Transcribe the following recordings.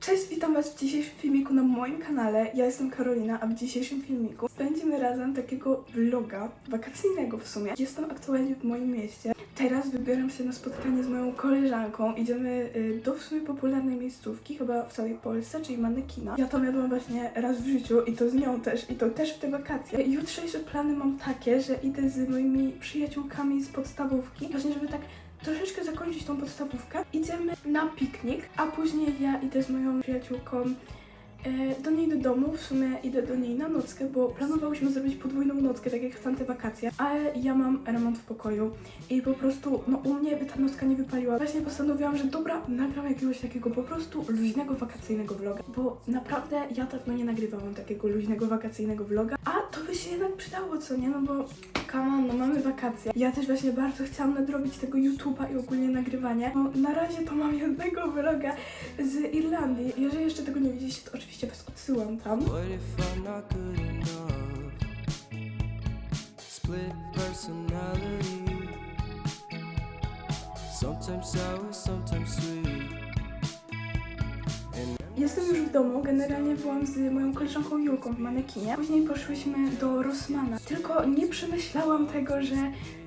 Cześć, witam Was w dzisiejszym filmiku na moim kanale. Ja jestem Karolina, a w dzisiejszym filmiku spędzimy razem takiego vloga, wakacyjnego w sumie. Jestem aktualnie w moim mieście. Teraz wybieram się na spotkanie z moją koleżanką. Idziemy y, do w sumie popularnej miejscówki, chyba w całej Polsce, czyli Manekina. Ja tam jadłam właśnie raz w życiu i to z nią też, i to też w te wakacje. Jutrzejsze plany mam takie, że idę z moimi przyjaciółkami z podstawówki, właśnie żeby tak troszeczkę zakończyć tą podstawówkę. Idziemy na piknik, a później ja idę z moją przyjaciółką do niej do domu. W sumie idę do niej na nockę, bo planowałyśmy zrobić podwójną nockę, tak jak w tamte wakacje, ale ja mam remont w pokoju i po prostu, no u mnie by ta nocka nie wypaliła. Właśnie postanowiłam, że dobra, nagram jakiegoś takiego po prostu luźnego, wakacyjnego vloga, bo naprawdę ja dawno nie nagrywałam takiego luźnego, wakacyjnego vloga, a to by się jednak przydało, co nie? No bo come on, no mamy wakacje. Ja też właśnie bardzo chciałam nadrobić tego YouTube'a i ogólnie nagrywanie. No na razie to mam jednego vloga z Irlandii. Jeżeli jeszcze tego nie widzieliście, to oczywiście was odsyłam tam. What if I'm not good enough? Split personality. Sometimes sour, sometimes sweet. Jestem już w domu, generalnie byłam z moją koleżanką Julką w manekinie. Później poszłyśmy do Rossmana. Tylko nie przemyślałam tego, że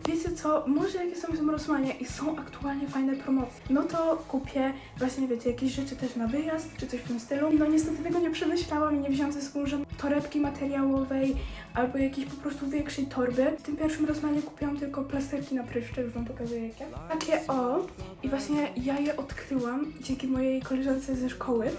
wiecie co, może jak jestem w tym Rossmanie i są aktualnie fajne promocje, no to kupię właśnie, wiecie, jakieś rzeczy też na wyjazd, czy coś w tym stylu. No niestety tego nie przemyślałam i nie wziąłam ze sobą żadnej torebki materiałowej albo jakiejś po prostu większej torby. W tym pierwszym Rossmanie kupiłam tylko plasterki na pryszcze, już wam pokazuję jakie. Takie o i właśnie ja je odkryłam dzięki mojej koleżance ze szkoły,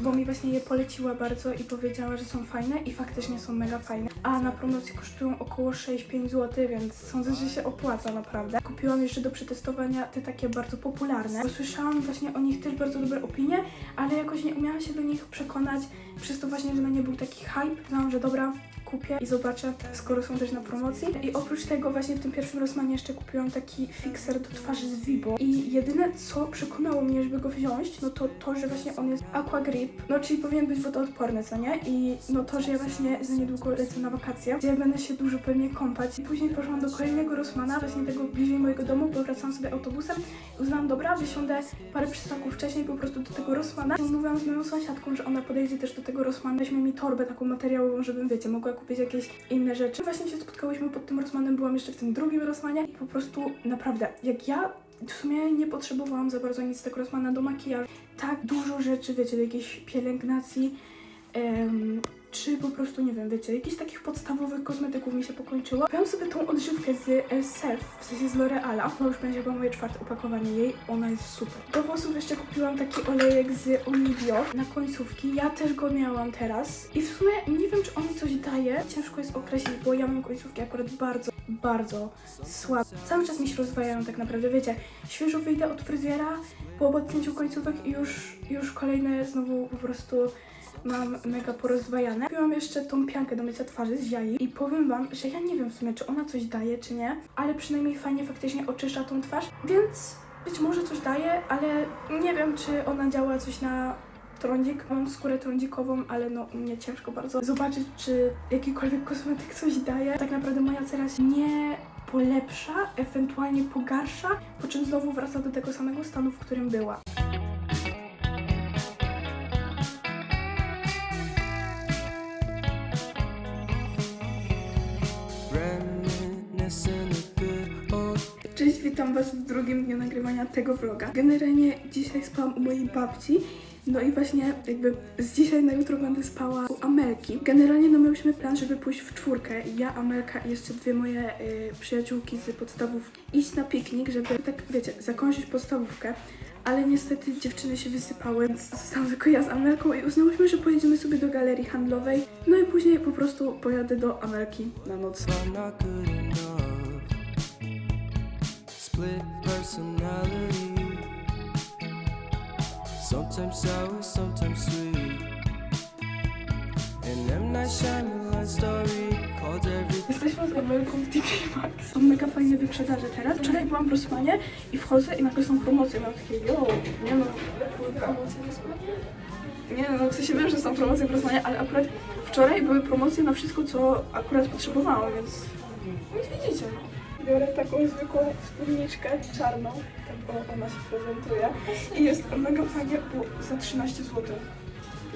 bo mi właśnie je poleciła bardzo i powiedziała, że są fajne i faktycznie są mega fajne. A na promocji kosztują około 6-5 zł, więc sądzę, że się opłaca naprawdę. Kupiłam jeszcze do przetestowania te takie bardzo popularne. Bo słyszałam właśnie o nich też bardzo dobre opinie, ale jakoś nie umiałam się do nich przekonać przez to właśnie, że na nie był taki hype. Znałam, że dobra, kupię i zobaczę, skoro są też na promocji. I oprócz tego właśnie w tym pierwszym Rossmanie jeszcze kupiłam taki fixer do twarzy z Vibo. I jedyne, co przekonało mnie, żeby go wziąć, no to to, że właśnie on jest Aqua Grip, no czyli powinien być wodoodporny, co nie? I no to, że ja właśnie za niedługo lecę na wakacje, gdzie będę się dużo pewnie kąpać. I później poszłam do kolejnego Rossmana, właśnie tego bliżej mojego domu, bo wracałam sobie autobusem i uznałam, dobra, wysiądę parę przystanków wcześniej po prostu do tego Rossmana. I Mówiłam z moją sąsiadką, że ona podejdzie też do tego Rossmana, weźmie mi torbę taką materiałową, żebym, wiecie, mogła jakieś inne rzeczy. Właśnie się spotkałyśmy pod tym Rossmanem, byłam jeszcze w tym drugim Rossmanie i po prostu naprawdę, jak ja w sumie nie potrzebowałam za bardzo nic z tego Rossmana do makijażu. Tak dużo rzeczy, wiecie, do jakiejś pielęgnacji, em, czy po prostu, nie wiem, wiecie, jakichś takich podstawowych kosmetyków mi się pokończyło. Kupiłam sobie tą odżywkę z Elsef, w sensie z L'Oreala. To już będzie chyba moje czwarte opakowanie jej. Ona jest super. Do włosów jeszcze kupiłam taki olejek z Olivio na końcówki. Ja też go miałam teraz. I w sumie nie wiem, czy on mi coś daje. Ciężko jest określić, bo ja mam końcówki akurat bardzo, bardzo słabe. Cały czas mi się rozwajają tak naprawdę, wiecie. Świeżo wyjdę od fryzjera po odcięciu końcówek i już, już kolejne znowu po prostu mam mega porozdwajane. Kupiłam jeszcze tą piankę do mycia twarzy z jai i powiem wam, że ja nie wiem w sumie, czy ona coś daje, czy nie, ale przynajmniej fajnie faktycznie oczyszcza tą twarz, więc być może coś daje, ale nie wiem, czy ona działa coś na trądzik. Mam skórę trądzikową, ale no mnie ciężko bardzo zobaczyć, czy jakikolwiek kosmetyk coś daje. Tak naprawdę moja cera się nie polepsza, ewentualnie pogarsza, po czym znowu wraca do tego samego stanu, w którym była. Cześć, witam Was w drugim dniu nagrywania tego vloga. Generalnie dzisiaj spałam u mojej babci. No i właśnie jakby z dzisiaj na jutro będę spała u Amelki. Generalnie no miałyśmy plan, żeby pójść w czwórkę. Ja, Amelka i jeszcze dwie moje y, przyjaciółki z podstawówki. Iść na piknik, żeby tak, wiecie, zakończyć podstawówkę. Ale niestety dziewczyny się wysypały, więc zostałam tylko ja z Amelką i uznałyśmy, że pojedziemy sobie do galerii handlowej. No i później po prostu pojadę do Amelki na noc. Split personality. Sometimes sour, sometimes sweet. And M. Night Shyamalan story called every Jesteśmy z Amelką w TK Maxx. Są mega fajne wyprzedaże teraz. Wczoraj byłam w Rossmanie i wchodzę i nagle są promocje. Mam takie, yo, nie no, były promocje w Rossmanie? Nie no, w sensie wiem, że są promocje w Rossmanie, ale akurat wczoraj były promocje na wszystko, co akurat potrzebowałam, więc... Więc widzicie, no. Biorę taką zwykłą spódniczkę czarną, tak ona się prezentuje. I jest mega fajnie, bo za 13 zł.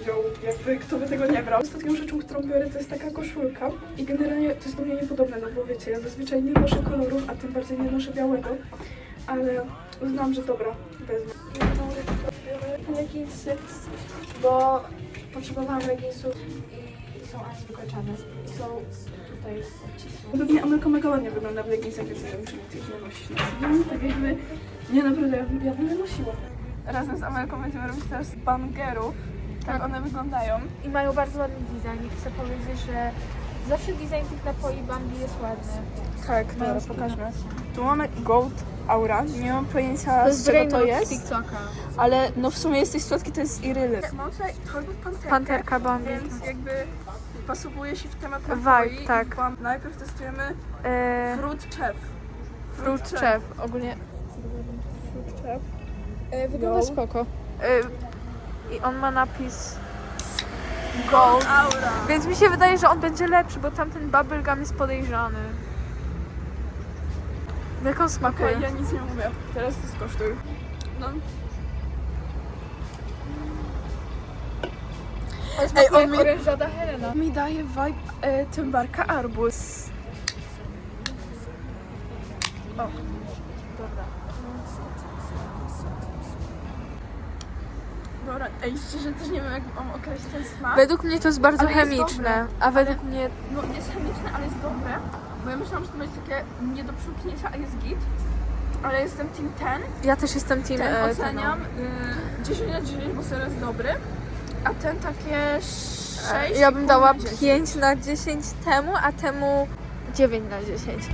wziął, jakby kto by tego nie brał. Ostatnią rzeczą, którą biorę, to jest taka koszulka i generalnie to jest do mnie niepodobne, no bo wiecie, ja zazwyczaj nie noszę kolorów, a tym bardziej nie noszę białego, ale uznałam, że dobra, wezmę. Biorę leginsy, bo potrzebowałam leginsów i są antywykończane. I są tutaj obcisłe. Według mnie Amelka mega ładnie wygląda w leginsach, więc nie wiem, czy nie nosisz na sobie. Tak jakby, nie naprawdę, ja, bym- ja bym je nosiła. Razem z Amelką będziemy robić teraz z bangerów. Tak one wyglądają. I mają bardzo ładny design i chcę powiedzieć, że zawsze design tych napoi Bambi jest ładny. Tak, dobra, pokażmy. Tu mamy Gold Aura. Nie mam pojęcia To z czego to z jest, TikToka. ale no w sumie jest tej słodki, to jest Iryly. Mam tutaj torbę panterkę, Panterka Bambi. więc jakby pasowuje się w temat Vibe, tak. I wam- Najpierw testujemy E, Fruit Chef. fruit chef. Ogólnie Fruit Chef. e, wygląda Go. spoko. E, I on ma napis Gold Aura. Więc mi się wydaje, że on będzie lepszy, bo tamten bubblegum jest podejrzany. Jak on smakuje? Okej, ja nic nie mówię. Teraz ty skosztuj. No. Ej, on mi, orężada Helena. mi daje vibe e, tymbarka arbuz. O. Dobra. Dobra, ej, szczerze też nie wiem jak mam określić ten smak. Według mnie to jest bardzo Ale jest chemiczne, dobre. a według mnie No jest chemiczne, ale jest dobre, bo ja myślałam, że to będzie takie nie do przełknięcia, a jest git. Ale jestem team ten, ja też jestem team ten e, oceniam y, 10 na 10, bo serio jest dobry, a ten takie 6 ten. Ja bym dała 5 na 10 temu, a temu 9 na 10.